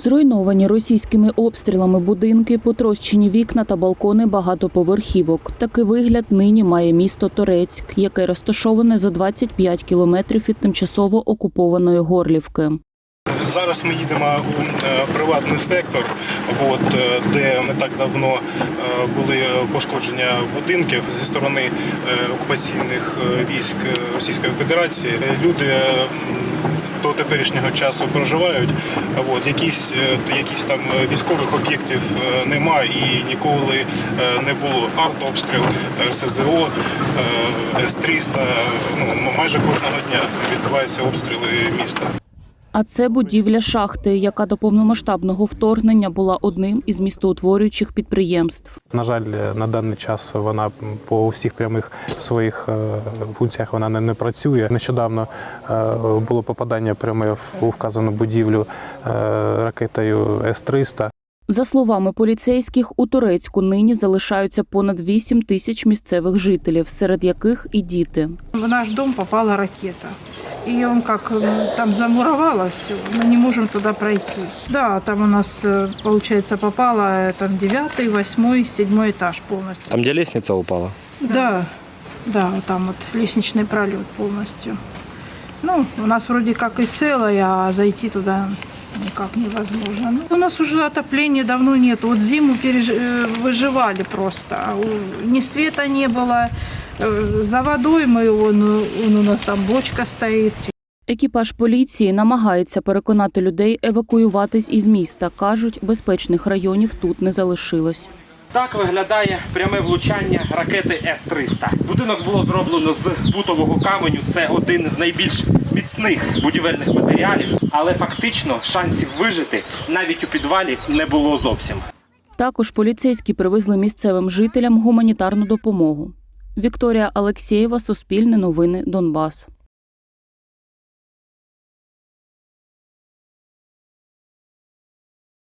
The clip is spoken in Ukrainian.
Зруйновані російськими обстрілами будинки, потрощені вікна та балкони багатоповерхівок. Такий вигляд нині має місто Торецьк, яке розташоване за 25 кілометрів від тимчасово окупованої Горлівки. Зараз ми їдемо у е, приватний сектор, от, е, де не так давно е, були пошкодження будинків зі сторони окупаційних військ Російської Федерації. Люди теперішнього часу проживають. От, якісь, е, якісь там військових об'єктів е, немає і ніколи е, не було. Артобстріл, РСЗО, е, С-300. Ну, майже кожного дня відбуваються обстріли міста. А це будівля шахти, яка до повномасштабного вторгнення була одним із містоутворюючих підприємств. На жаль, на даний час вона по всіх прямих своїх е, функціях вона не, не працює. Нещодавно е, було попадання пряме в- у вказану будівлю е, ракетою С-300. За словами поліцейських, у Турецьку нині залишаються понад 8 тисяч місцевих жителів, серед яких і діти. В наш дом попала ракета. И он как м, там замуровало все, мы не можем туда пройти. Да, там у нас, э, получается, попало э, там девятый, восьмой, седьмой этаж полностью. Там, где лестница упала? Да, да, вот там вот лестничный пролет полностью. Ну, у нас вроде как и целое, а зайти туда никак невозможно. Ну, у нас уже отопления давно нет. Вот зиму переж- э, выживали просто. А у- Ни света не было. за водой мы, он, он у нас там бочка стоит. Екіпаж поліції намагається переконати людей евакуюватись із міста. кажуть, безпечних районів тут не залишилось. Так виглядає пряме влучання ракети С-300. Будинок було зроблено з бутового каменю. Це один з найбільш міцних будівельних матеріалів, але фактично шансів вижити навіть у підвалі не було зовсім. Також поліцейські привезли місцевим жителям гуманітарну допомогу. Вікторія Алексєєва, Суспільне новини, Донбас.